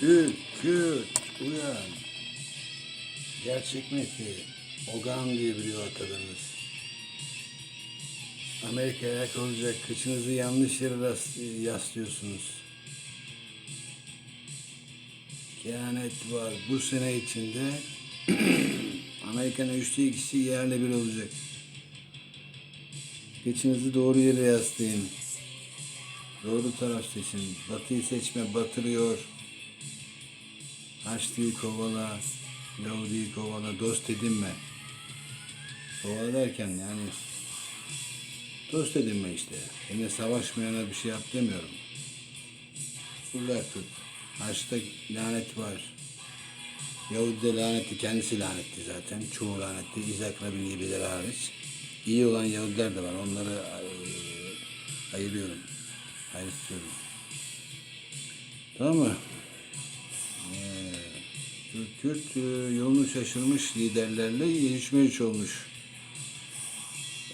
Kürt, Kürt, uyan. Gerçek Mehdi, Ogan diye biliyor atalarımız. Amerika ayak olacak, kıçınızı yanlış yere yaslıyorsunuz. Kehanet var. Bu sene içinde Amerika'nın üçte ikisi yerle bir olacak. Kıçınızı doğru yere yaslayın. Doğru taraf seçin. Batıyı seçme batırıyor. Haçlıyı kovala. Yahudi'yi kovala. Dost edinme. Kovala derken yani dost edinme işte. Yine savaşmayana bir şey yap demiyorum. Uzak tut. Haçta lanet var. Yahudi de lanetli, kendisi lanetli zaten. Çoğu lanetli, İzak Rabin gibileri hariç. İyi olan Yahudiler de var. Onları eee, ayırıyorum. Ayrıştırıyorum. Tamam mı? Kürt, e, yolunu şaşırmış liderlerle yürüyüşme üç olmuş.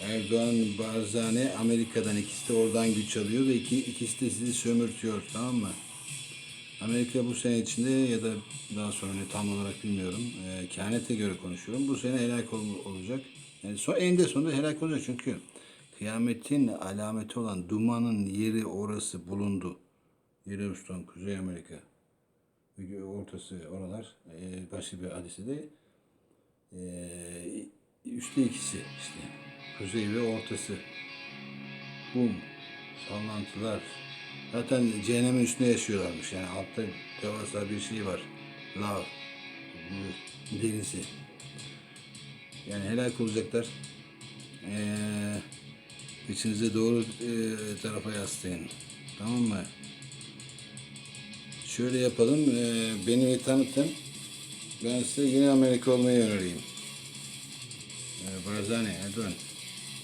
Erdoğan, Barzani Amerika'dan ikisi de oradan güç alıyor ve iki, ikisi de sizi sömürtüyor tamam mı? Amerika bu sene içinde ya da daha sonra tam olarak bilmiyorum. E, kehanete göre konuşuyorum. Bu sene helak ol- olacak. Yani son, eninde sonunda helak olacak çünkü kıyametin alameti olan dumanın yeri orası bulundu. Yellowstone, Kuzey Amerika. Ortası oralar. E, başka bir hadise de e, üçte ikisi işte. Kuzey ve ortası. Bum. Sallantılar. Zaten cehennemin üstünde yaşıyorlarmış. Yani altta devasa bir şey var. Lav. Bu Denizi. Yani helak olacaklar. Ee, içinize doğru e, tarafa yaslayın. Tamam mı? Şöyle yapalım. E, beni tanıtın. Ben size yine Amerika olmayı önereyim. E, Barzani, Erdoğan.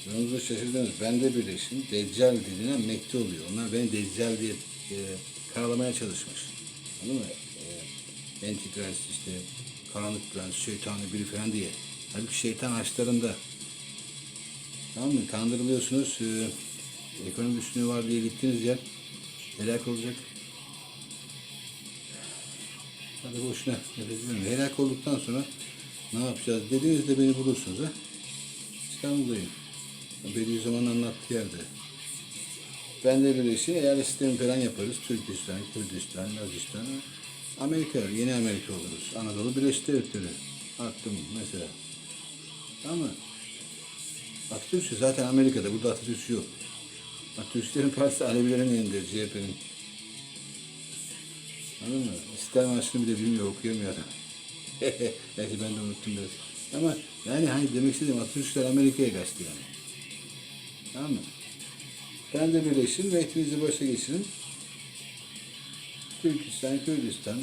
Yolunuzu şaşırdınız. Ben de birleşim. Deccal dediğine Mekti oluyor. Onlar beni Deccal diye e, karalamaya çalışmış. Anladın mı? E, Antikrist işte karanlık prens, şeytanı biri falan diye. Halbuki şeytan açlarında. Tamam mı? Kandırılıyorsunuz. E, ekonomi üstünlüğü var diye gittiğiniz yer helak olacak. Hadi boşuna nefes. Helak olduktan sonra ne yapacağız dediğinizde beni bulursunuz ha. İstanbul'dayım. Bediüzzaman anlattığı yerde. Ben de bir işi eğer sistemi falan yaparız. Türkistan, Kürdistan, Nazistan, Amerika, yeni Amerika oluruz. Anadolu Birleşik Devletleri. Attım mesela. Tamam mı? Zaten Amerika'da. Burada Atatürk'ü yok. Atatürk'lerin partisi Alevilerin elinde, CHP'nin. Anladın mı? İster maaşını bile bilmiyor, okuyamıyor adam. Belki ben de unuttum biraz. Ama yani hani demek istediğim Atatürkler Amerika'ya kaçtı yani. Tamam mı? Ben de birleşin ve hepinizi başa geçirin. Türkistan, Kürdistan,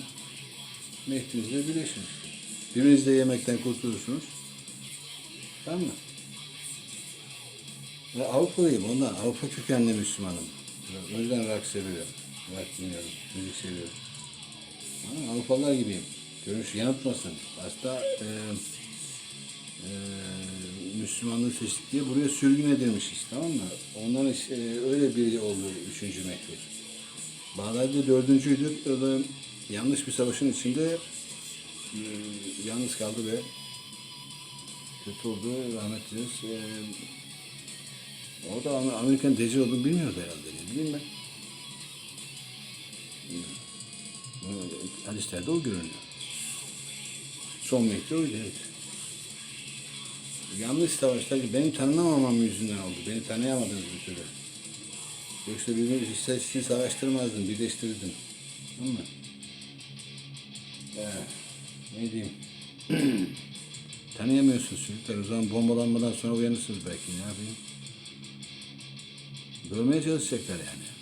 Mehdi'nizle birleşin. Biriniz de yemekten kurtulursunuz. Tamam mı? Ve Avrupalıyım ondan. Avrupa kökenli Müslümanım. O yüzden rock seviyorum. Rock dinliyorum. Müzik seviyorum. Avrupalılar gibiyim. Görüş yanıltmasın. Aslında e, e, Müslümanlığı seçtik diye buraya sürgün edilmişiz. Tamam mı? Onların işte, öyle biri oldu üçüncü Mehdi. Bağdadi'de dördüncüydü. O da yanlış bir savaşın içinde e, yalnız kaldı ve kötü oldu. Rahmet diliyoruz. E, o da Amer- Amerikan decil olduğunu bilmiyordu herhalde. Ne bileyim ben. Hadislerde o görünüyor. Son mektup oydu evet. Yanlış savaşlar benim tanınamamam yüzünden oldu. Beni tanıyamadınız bir türlü. Yoksa birbirimizi size sizin savaştırmazdım, birleştirirdim. Tamam mı? Ee, ne diyeyim? Tanıyamıyorsunuz çocuklar. O zaman bombalanmadan sonra uyanırsınız belki. Ne yapayım? Bölmeye çalışacaklar yani.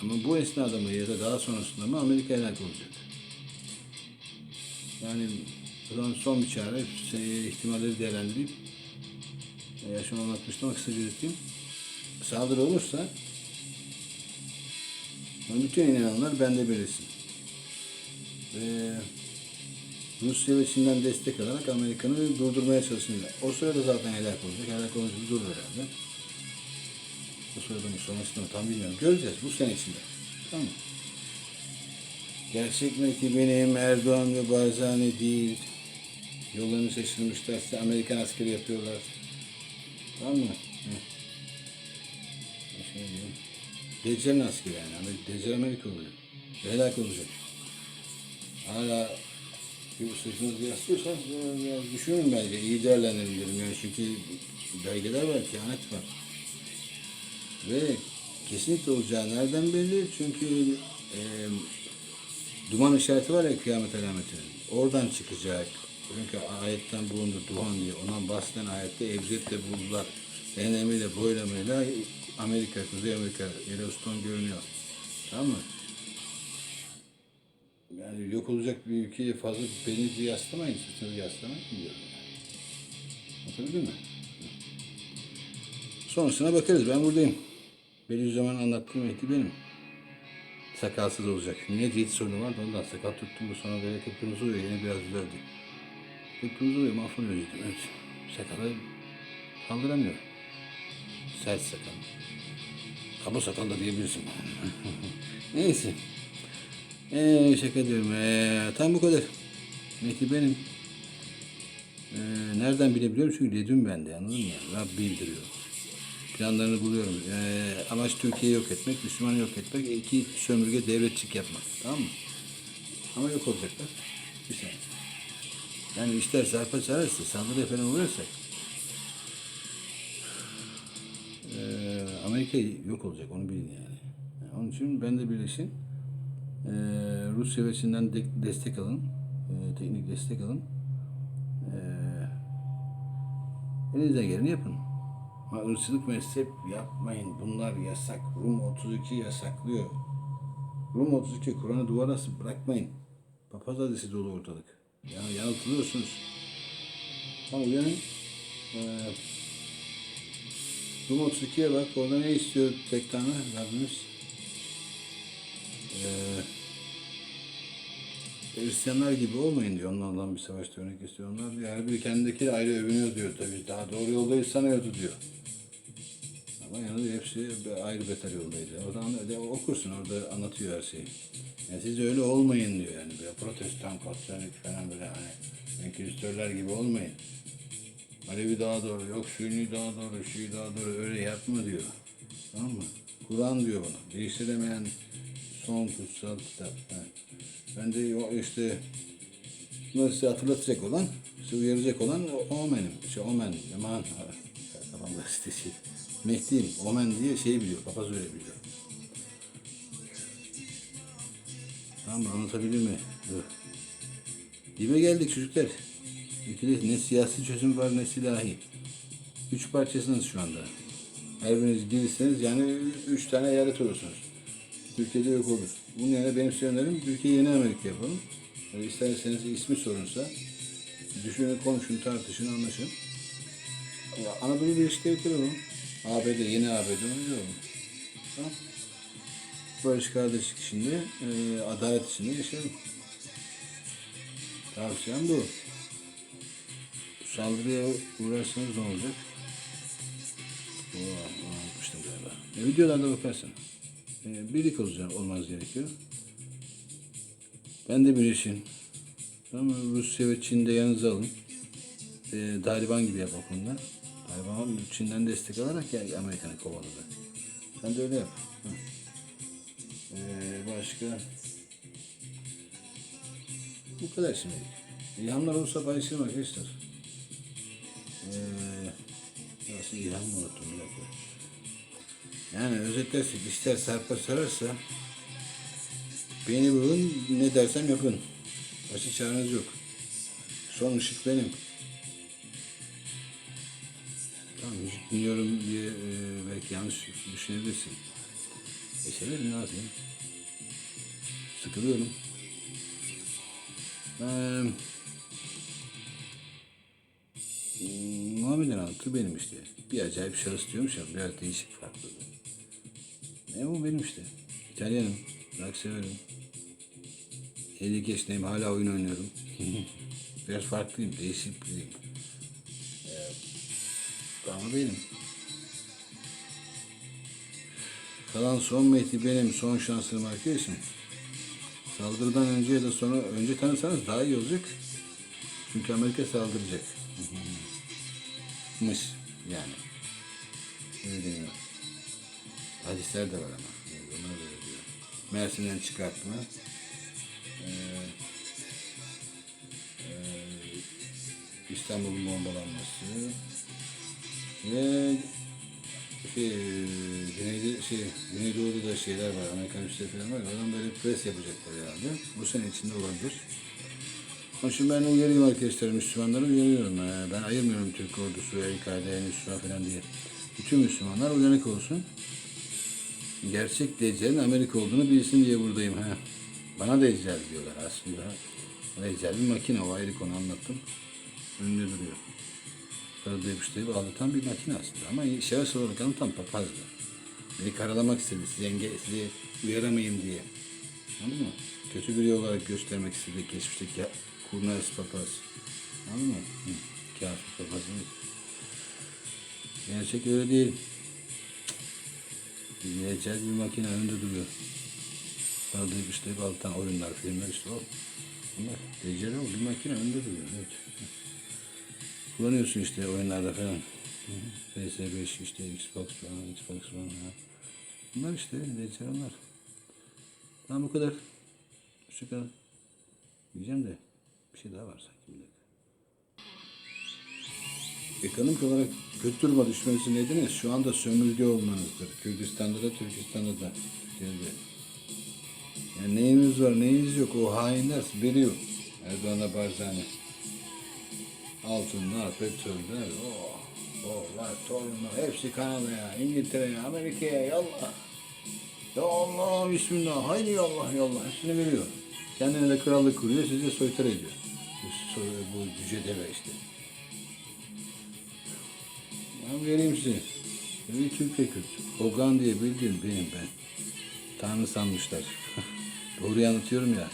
Ama bu esnada mı ya da daha sonrasında mı Amerika helak olacak. Yani buradan son bir çare şey, ihtimalleri değerlendireyim. E, Yaşam anlatmıştım ama kısaca özetleyeyim. Saldırı olursa bütün inananlar bende belirsin. Ve Rusya ve Çin'den destek alarak Amerika'nı durdurmaya çalışıyorlar. O sırada zaten helak olacak. Helak olunca durur herhalde. Mı sonrasında mı tam bilmiyorum. Göreceğiz bu sene içinde. Tamam mı? Gerçek benim, Erdoğan ve Barzani değil. Yollarını şaşırmışlar, size Amerikan askeri yapıyorlar. Tamam mı? Şey. Deccal'in askeri yani. Deccal Amerika oluyor. Helak olacak. Hala bir sırtınızı yaslıyorsanız biraz, biraz düşünün bence. İyi değerlendirin derim yani çünkü belgeler var, kehanet var. Ve kesinlikle olacağı nereden belli? Çünkü e, duman işareti var ya kıyamet alametinin. Oradan çıkacak. Çünkü ayetten bulundu duhan diye. Ondan bahseden ayette evziyetle buldular. Enemiyle boylamayla Amerika, Kuzey Amerika, Yellowstone görünüyor. Tamam mı? Yani yok olacak bir ülkeye fazla belinizi yaslamayın, sırtınızı yaslamayın diyorum. Anlatabildim mi? Sonrasına bakarız. Ben buradayım. Bediüzzaman anlattığım Mehdi benim. Sakalsız olacak. Niye cilt sorunu vardı ondan sakal tuttum bu sonra böyle kıpkırmızı oluyor. Yine biraz düzeldi. Kıpkırmızı oluyor mahvoluyor cildim. Evet. Sakalı kaldıramıyor. Sert sakal. Kaba sakal da diyebilirsin. Neyse. Ee, şaka diyorum. Ee, tam bu kadar. Mehdi benim. Ee, nereden bilebiliyorum? Çünkü dedim ben de anladın mı? Rab bildiriyor. Planlarını buluyorum. Ee, amaç Türkiye'yi yok etmek, Müslümanı yok etmek, iki sömürge devletçik yapmak. Tamam mı? Ama yok olacaklar. Bir saniye. Yani işler sarpa sararsa, saldırı falan olursa ee, Amerika yok olacak, onu bilin yani. onun için ben de birleşin. Ee, Rusya ve Çin'den de- destek alın. Ee, teknik destek alın. Ee, elinizden geleni yapın. Ama ırkçılık mezhep yapmayın. Bunlar yasak. Rum 32 yasaklıyor. Rum 32 Kur'an'ı duvara asıp bırakmayın. Papaz hadisi dolu ortalık. Ya yanıltılıyorsunuz. Ama uyanın. Ee, Rum 32'ye bak. Orada ne istiyor tek tane Rabbimiz? Ee, Hristiyanlar gibi olmayın diyor. Onlardan bir savaşta örnek istiyor. Onlar diyor, her biri kendindeki ayrı övünüyor diyor tabii. Daha doğru yoldayız sanıyordu diyor. Ama yani hepsi ayrı beter yoldaydı. Oradan de okursun orada anlatıyor her şeyi. Yani siz öyle olmayın diyor yani. Böyle protestan, katolik falan böyle hani enkülüstörler gibi olmayın. Alevi daha doğru, yok Sünni daha doğru, Şii daha doğru öyle yapma diyor. Tamam mı? Kur'an diyor bunu. Değiştiremeyen son kutsal kitap. Ha. Ben de o işte bunları size hatırlatacak olan, size uyaracak olan o- Omen'im. İşte Omen, Eman, kafamda işte şey. Mehdi'yim, Omen diye şey biliyor, papaz öyle biliyor. Tamam mı? Anlatabildim mi? Dur. Dibe geldik çocuklar. Ülkede ne siyasi çözüm var ne silahi. Üç parçasınız şu anda. Her biriniz girirseniz yani üç tane eyalet olursunuz. Türkiye'de yok olur. Bunun yerine benim size önerim Türkiye yeni Amerika yapalım. Yani isterseniz ismi sorunsa düşünün, konuşun, tartışın, anlaşın. Ya Anadolu Birleşik Devletleri olun. ABD, yeni ABD olun. Tamam. Barış kardeşlik içinde, e, adalet içinde yaşayalım. Tavsiyem bu. Saldırıya uğrarsanız ne olacak? Oo, unutmuştum galiba. E, videolarda bakarsın. E, birlik olacak, olmanız gerekiyor. Ben de bir işin. Tamam? Rusya ve Çin'de yanınıza alın. E, Taliban gibi yap o. Taliban Çin'den destek alarak ya Amerika'nı kovaladı. Sen de öyle yap. Hı. E, başka? Bu kadar şimdi. İlhamlar olursa paylaşırım arkadaşlar. Ee, nasıl ilham mı unuttum bir dakika. Yani özetlersek işler sarpa sararsa beni bulun ne dersem yapın. Başka çareniz yok. Son ışık benim. Dinliyorum diye e, belki yanlış düşünebilirsin. E severim ne yapayım? Sıkılıyorum. Hmm, Muhammed Anıtı benim işte. Bir acayip şahıs diyormuş ya biraz değişik farklı. Ne bu benim işte. İtalyanım. Rock severim. 52 yaşındayım hala oyun oynuyorum. biraz farklıyım. Değişik biriyim. Ama benim. Kalan son meti benim. Son şansım arkadaşım. Saldırıdan önce ya da sonra önce tanırsanız daha iyi olacak. Çünkü Amerika saldıracak. Mış yani. Öyle deniyor. Hadisler de var ama. Onlar diyor. Mersin'den çıkartma. Ee, e, İstanbul'un bombalanması ve şey, Güneyde, şey, Güneydoğu'da da şeyler var, Amerikan üsleri falan var. Oradan böyle pres yapacaklar herhalde. Bu sene içinde olabilir. Ama şimdi ben uyarayım arkadaşlar, Müslümanları uyarıyorum. Ee, Ben ayırmıyorum Türk ordusu, El-Kaide, Nusra falan diye. Bütün Müslümanlar uyanık olsun. Gerçek Deccal'in Amerika olduğunu bilsin diye buradayım. Ha. Bana Deccal diyorlar aslında. Deccal bir makine, o ayrı konu anlattım. Önünde duruyor. Yapıştırıp aldatan bir makine aslında. Ama şahıs olarak anlatan papazdı. Beni karalamak istedi, sizi, sizi uyaramayayım diye. Anladın mı? Kötü biri olarak göstermek istedi geçmişteki kurnaz papaz. Anladın mı? Hı. Kafir papaz değil. Gerçek öyle değil. Diyeceğiz bir makine önünde duruyor. Karadı yapıştırıp aldatan oyunlar, filmler işte o. Bunlar. O bir makine önünde duruyor. Evet. Kullanıyorsun işte oyunlarda falan. PS5 işte Xbox falan, Xbox falan. Ha. Bunlar işte Deccal onlar. Tamam bu kadar. Hoşçakalın. Diyeceğim de bir şey daha var sanki bir dakika. Ekonomik olarak kötü duruma düşmesi nedeni şu anda sömürge olmanızdır. Kürdistan'da da Türkistan'da da. Türkiye'de. Yani neyimiz var neyimiz yok o hainler veriyor. Erdoğan'a Barzani. Altınlar, petroller, oh, dolar, torunlar, hepsi Kanada'ya, İngiltere'ye, Amerika'ya, yallah. Ya Allah, Bismillah, haydi yallah, yallah, hepsini veriyor. Kendine de krallık kuruyor, size soytar ediyor. Bu, bu cüce deve işte. Ben vereyim size. Bir Türkiye Kürt. Hogan diye bildiğin benim ben. Tanrı sanmışlar. Doğruyu anlatıyorum ya.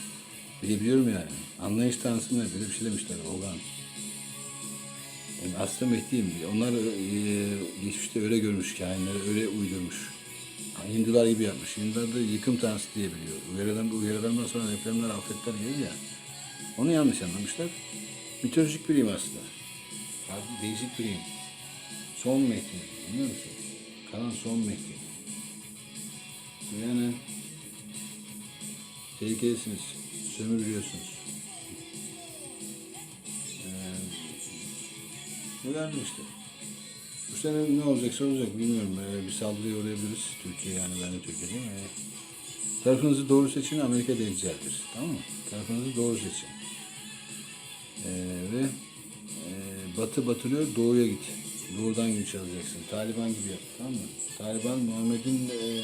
Bilebiliyorum yani. Anlayış tanrısı? Böyle bir şey demişler. Hogan. Yani aslında Mehdi'yim. Onlar e, geçmişte öyle görmüş kainleri, öyle uydurmuş. Hindular gibi yapmış. Hindular da yıkım tanrısı diye biliyor. Uyarıdan, uyarılarından sonra depremler, afetler gelir ya. Onu yanlış anlamışlar. Mitolojik biriyim aslında. Farklı, değişik biriyim. Son Mehdi. Anlıyor musun? Kalan son Mehdi. Yani tehlikelisiniz. Sömürülüyorsunuz. İşte. Bu sene ne olacaksa olacak bilmiyorum. Ee, bir saldırıya uğrayabiliriz. Türkiye yani ben de Türkiye'deyim. Ee, tarafınızı doğru seçin Amerika deneyecektir. Tamam mı? Tarafınızı doğru seçin. Ee, ve e, batı batırıyor doğuya git. Doğudan güç alacaksın. Taliban gibi yap. Tamam mı? Taliban Muhammed'in e,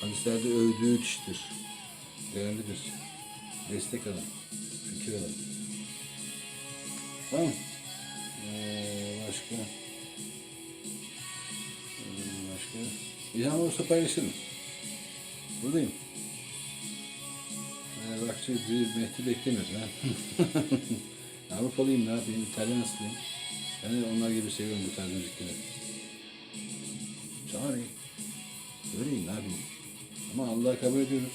hadislerde övdüğü kişidir. Değerlidir. Destek alın. Fikir alın. Tamam mı? Ee, başka? Ee, başka? İlham olursa paylaşırım. Buradayım. Bak şimdi bir Mehdi beklemiyorsun ha. Avrupalıyım ne yapayım? İtalyan aslıyım. Ben de onlar gibi seviyorum bu tarz müzikleri. Sorry. Öyleyim ne yapayım? Ama Allah'ı kabul ediyoruz.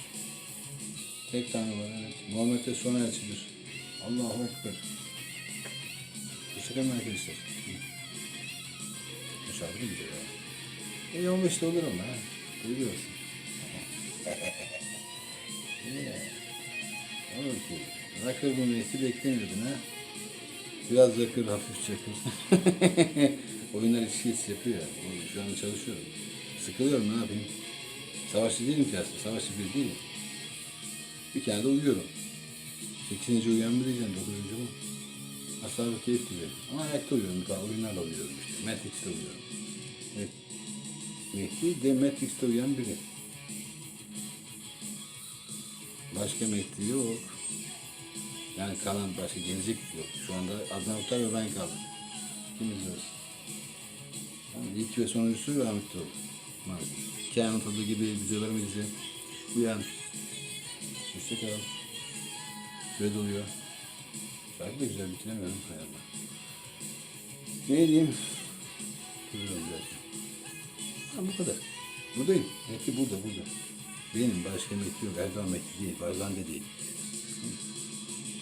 Tek Tanrı var evet. Muhammed de son elçidir. Allahu Ekber. Hoşçakalın arkadaşlar. Şarkı da güzel ya. İyi 15'te olur ama ha. Duyuyorsun. Olur ki. Rakır neyse beklemiyordun ha. Biraz rakır, hafif çakır. Oyunlar işi yapıyor ya. O- Şu anda çalışıyorum. Sıkılıyorum ne yapayım. Savaşçı değilim ki aslında. Savaşçı bir değilim. Bir kere de uyuyorum. Sekizinci uyuyan mı diyeceğim, dokuzuncu mu? Ashab-ı keyif gibi. Ama ayakta uyuyorum. Daha oyunlarla uyuyorum işte. Matrix'te uyuyorum. Evet. Mehdi de Matrix'te uyuyan biri. Başka Mehdi yok. Yani kalan başka gelecek yok. Şu anda Adnan Utar ve ben kaldım. Kim izliyoruz? Tamam, ilk ve sonuncusu rahmetli oldu. Maalesef. Kenan Tadı gibi videolarımı izle. Uyan. Hoşçakalın. Süre doluyor. Şarkı da güzel bitiremiyorum hayatım. Ne diyeyim? Duruyorum biraz. Ha bu kadar. Buradayım. Mekki burada burada. Benim başka Mekki yok. Erdoğan Mekki değil. Barzan da değil.